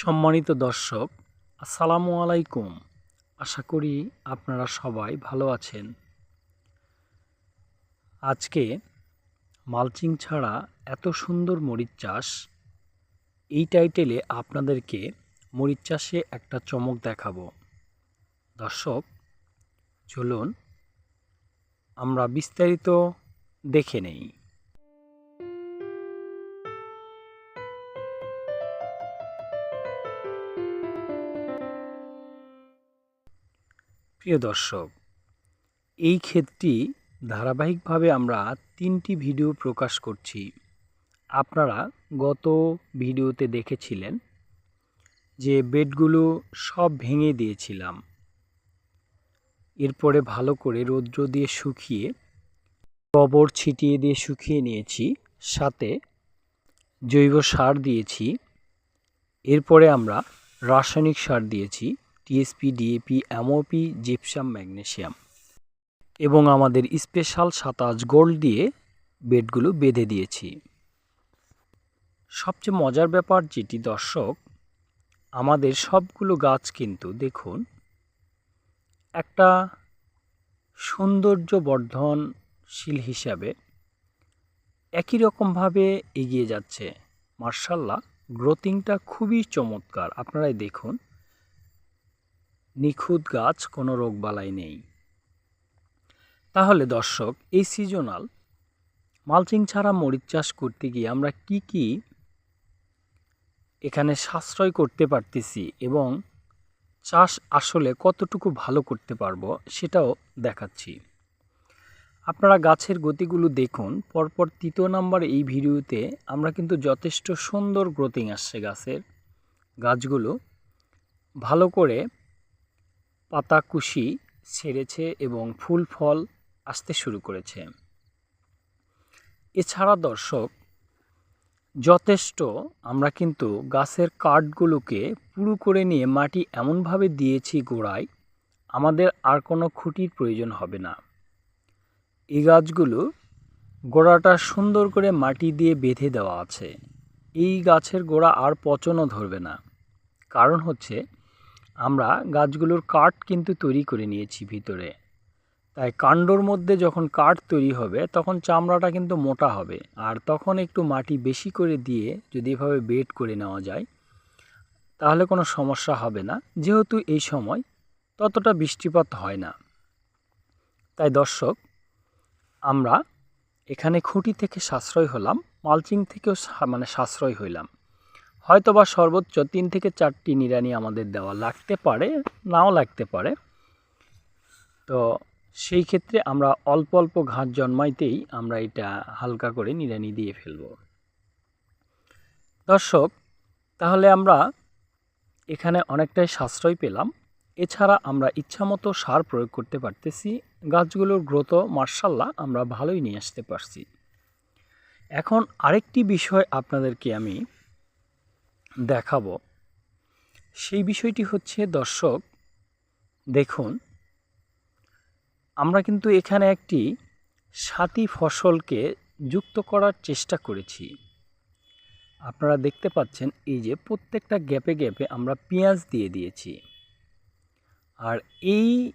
সম্মানিত দর্শক, আসসালামু আলাইকুম। আশা করি আপনারা সবাই ভালো আছেন। আজকে মালচিং ছাড়া এত সুন্দর মরিচ চাষ, এই টাইটেলে আপনাদেরকে মরিচ চাষে একটা চমক দেখাবো। দর্শক, চলুন আমরা বিস্তারিত দেখে নেই। প্রিয় দর্শক, এই ক্ষেত্রটি ধারাবাহিকভাবে আমরা তিনটি ভিডিও প্রকাশ করছি। আপনারা গত ভিডিওতে দেখেছিলেন যে বেডগুলো সব ভেঙে দিয়েছিলাম। এরপরে ভালো করে রৌদ্র দিয়ে শুকিয়ে, গোবর ছিটিয়ে দিয়ে শুকিয়ে নিয়েছি, সাথে জৈব সার দিয়েছি। এরপরে আমরা রাসায়নিক সার দিয়েছি। TSP DAP MOP gypsum magnesium এবং আমাদের স্পেশাল সাতাশ গোল্ড দিয়ে বেডগুলো বেঁধে দিয়েছি। সবচেয়ে মজার ব্যাপার যেটি দর্শক, আমাদের সবগুলো গাছ কিন্তু দেখুন, একটা সৌন্দর্য বর্ধনশীল হিসাবে একই রকমভাবে এগিয়ে যাচ্ছে। মার্শাল্লাহ গ্রোথিংটা খুবই চমৎকার। আপনারাই দেখুন। নিখুঁত গাছ কোনো রোগবালাই নেই। তাহলে দর্শক, এই সিজনাল মালচিং ছাড়া মরিচ চাষ করতে গিয়ে আমরা কি কি এখানে সাশ্রয় করতে পারতেছি এবং চাষ আসলে কতটুকু ভালো করতে পারব সেটাও দেখাচ্ছি। আপনারা গাছের গতিগুলো দেখুন, পরপর তৃতীয় নাম্বার এই ভিডিওতে আমরা কিন্তু যথেষ্ট সুন্দর গ্রোথিং আসছে গাছের গাছগুলো। ভালো করে পাতা কুশি ছেড়েছে এবং ফুল ফল আসতে শুরু করেছে। এছাড়া দর্শক, যথেষ্ট আমরা কিন্তু গাছের কাঠগুলোকে পুরু করে নিয়ে মাটি এমনভাবে দিয়েছি গোড়ায়, আমাদের আর কোনো খুঁটির প্রয়োজন হবে না। এই গাছগুলো গোড়াটা সুন্দর করে মাটি দিয়ে বেঁধে দেওয়া আছে। এই গাছের গোড়া আর পচনও ধরবে না। কারণ হচ্ছে আমরা গাছগুলোর কাঠ কিন্তু তৈরি করে নিয়েছি ভিতরে। তাই কাণ্ডর মধ্যে যখন কাঠ তৈরি হবে, তখন চামড়াটা কিন্তু মোটা হবে। আর তখন একটু মাটি বেশি করে দিয়ে যদি এভাবে বেড করে নেওয়া যায়, তাহলে কোনো সমস্যা হবে না। যেহেতু এই সময় ততটা বৃষ্টিপাত হয় না। তাই দর্শক, আমরা এখানে খুঁটি থেকে সাশ্রয় হলাম, মালচিং থেকেও মানে সাশ্রয় হইলাম। হয়তো বা সর্বোচ্চ তিন থেকে চারটি নিড়ানি আমাদের দেওয়া লাগতে পারে, নাও লাগতে পারে। তো সেই ক্ষেত্রে আমরা অল্প অল্প ঘাস জন্মাইতেই আমরা এটা হালকা করে নিড়ানি দিয়ে ফেলব। দর্শক, তাহলে আমরা এখানে অনেকটাই সাশ্রয় পেলাম। এছাড়া আমরা ইচ্ছামতো সার প্রয়োগ করতে পারতেছি। গাছগুলোর গ্রোথ মার্শাল্লাহ আমরা ভালোই নিয়ে আসতে পারছি। এখন আরেকটি বিষয় আপনাদেরকে আমি দেখাবো। সেই বিষয়টি হচ্ছে, দর্শক, দেখুন, আমরা কিন্তু এখানে একটি সাথী ফসলকে যুক্ত করার চেষ্টা করেছি। আপনারা দেখতে পাচ্ছেন, এই যে প্রত্যেকটা গ্যাপে গ্যাপে আমরা পেঁয়াজ দিয়ে দিয়েছি। আর এই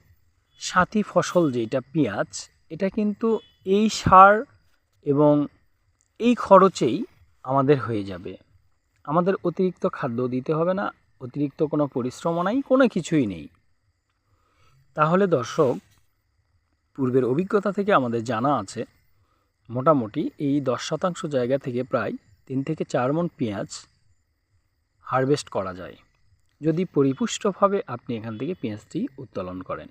সাথী ফসল যেটা পেঁয়াজ, এটা কিন্তু এই সার এবং এই খরচেই আমাদের হয়ে যাবে। আমাদের অতিরিক্ত খাদ্য দিতে হবে না, অতিরিক্ত কোনো পরিশ্রমও নাই, কোনো কিছুই নেই। তাহলে দর্শক, পূর্বের অভিজ্ঞতা থেকে আমাদের জানা আছে, মোটামুটি এই দশ শতাংশ জায়গা থেকে প্রায় তিন থেকে চার মন পেঁয়াজ হারভেস্ট করা যায়। যদি পরিপুষ্টভাবে আপনি এখান থেকে পেঁয়াজটি উত্তোলন করেন।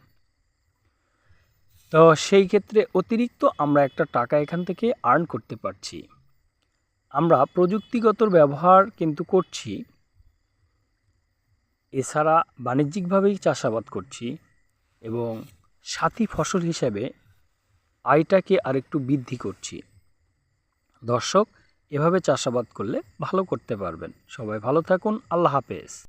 তো সেই ক্ষেত্রে অতিরিক্ত আমরা একটা টাকা এখান থেকে আর্ন করতে পারছি। আমরা প্রযুক্তিগত ব্যবহার কিন্তু করছি, এছাড়া বাণিজ্যিকভাবেই চাষাবাদ করছি এবং সাথী ফসল হিসাবে আয়টাকে আরেকটু বৃদ্ধি করছি। দর্শক, এভাবে চাষাবাদ করলে ভালো করতে পারবেন। সবাই ভালো থাকুন, আল্লাহ হাফেজ।